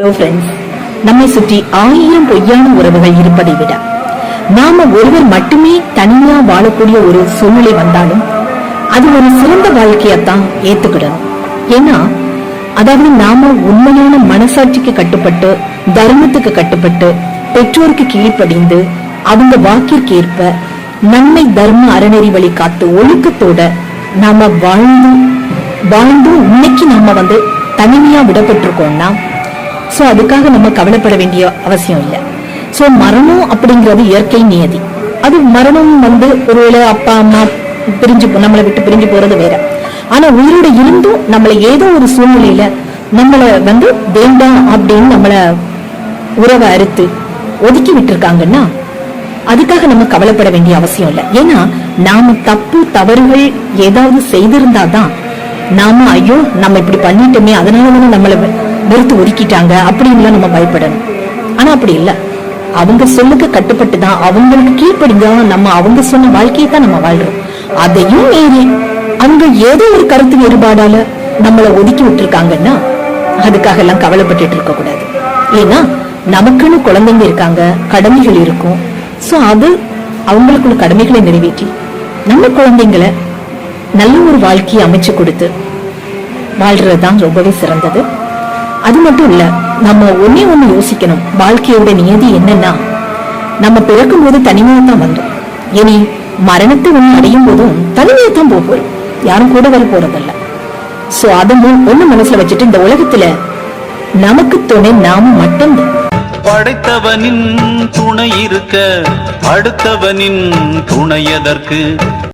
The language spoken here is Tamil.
ஹலோ ஃப்ரெண்ட்ஸ் நம்மை சுற்றி ஆயிரம் பொய்யான உறவுகள் இருப்பதை விட நாம ஒருவர் மட்டுமே தனியா வாழக்கூடிய ஒரு சூழ்நிலை வந்தாலும் அது ஒரு சிறந்த வாழ்க்கையத்தான் ஏத்துக்கிடணும் ஏன்னா அதாவது நாம உண்மையான மனசாட்சிக்கு கட்டுப்பட்டு தர்மத்துக்கு கட்டுப்பட்டு பெற்றோருக்கு கீழ்ப்படிந்து அவங்க வாக்கிற்கு ஏற்ப நன்மை தர்ம அறநெறி வழி காத்து ஒழுக்கத்தோட நாம வாழ்ந்து வாழ்ந்தும் இன்னைக்கு நாம வந்து தனிமையா விடப்பட்டிருக்கோம்னா சோ அதுக்காக நம்ம கவலைப்பட வேண்டிய அவசியம் இல்லை. சோ மரணம் அப்படிங்கிறது இயற்கை நியதி. அது மரணம் வந்து ஒருவேளை அப்பா அம்மா பிரிஞ்சு நம்மளை விட்டு பிரிஞ்சு போறது வேற. ஆனா உயிரோட இருந்தும் நம்மளை ஏதோ ஒரு சூழ்நிலையில நம்மளை வந்து வேண்டாம் அப்படின்னு நம்மள உறவை அறுத்து ஒதுக்கி விட்டுருக்காங்கன்னா அதுக்காக நம்ம கவலைப்பட வேண்டிய அவசியம் இல்லை. ஏன்னா நாம தப்பு தவறுகள் ஏதாவது செய்திருந்தாதான் நாம ஐயோ நம்ம இப்படி பண்ணிட்டோமே அதனால தானே நம்மளை வெ- ஒதுக்கிட்டாங்க அப்படின்லாம் நம்ம பயப்படணும். ஆனா அப்படி இல்ல. அவங்க சொல்லுக்கு கட்டுப்பட்டு தான் அவங்களுக்கு கீழ்ப்படிதான் நம்ம அவங்க சொன்ன வாழ்க்கையை தான் நம்ம வாழ்றோம். அதையும் மீறி அங்க ஏதோ ஒரு கருத்து வேறுபாடால நம்மளை ஒதுக்கி விட்டுருக்காங்கன்னா அதுக்காக எல்லாம் கவலைப்பட்டுட்டு இருக்க கூடாது. ஏன்னா நமக்குன்னு குழந்தைங்க இருக்காங்க கடமைகள் இருக்கும். சோ அது அவங்களுக்குள்ள கடமைகளை நிறைவேற்றி நம்ம குழந்தைங்களை நல்ல ஒரு வாழ்க்கையை அமைச்சு கொடுத்து வாழ்றதுதான் ரொம்பவே சிறந்தது. அது மட்டும் இல்ல நம்ம ஒன்னே ஒண்ணு யோசிக்கணும். வாழ்க்கையோட நியதி என்னன்னா நம்ம பிறக்கும் போது தனிமையா தான் வந்தோம். இனி மரணத்தை ஒண்ணு அடையும் போதும் தனிமையா தான் போகும் யாரும் கூட வர போறதில்ல. சோ அதை ஒண்ணு மனசுல வச்சுட்டு இந்த உலகத்துல நமக்கு துணை நாம மட்டும்தான். படைத்தவனின் துணை இருக்க அடுத்தவனின் துணை எதற்கு?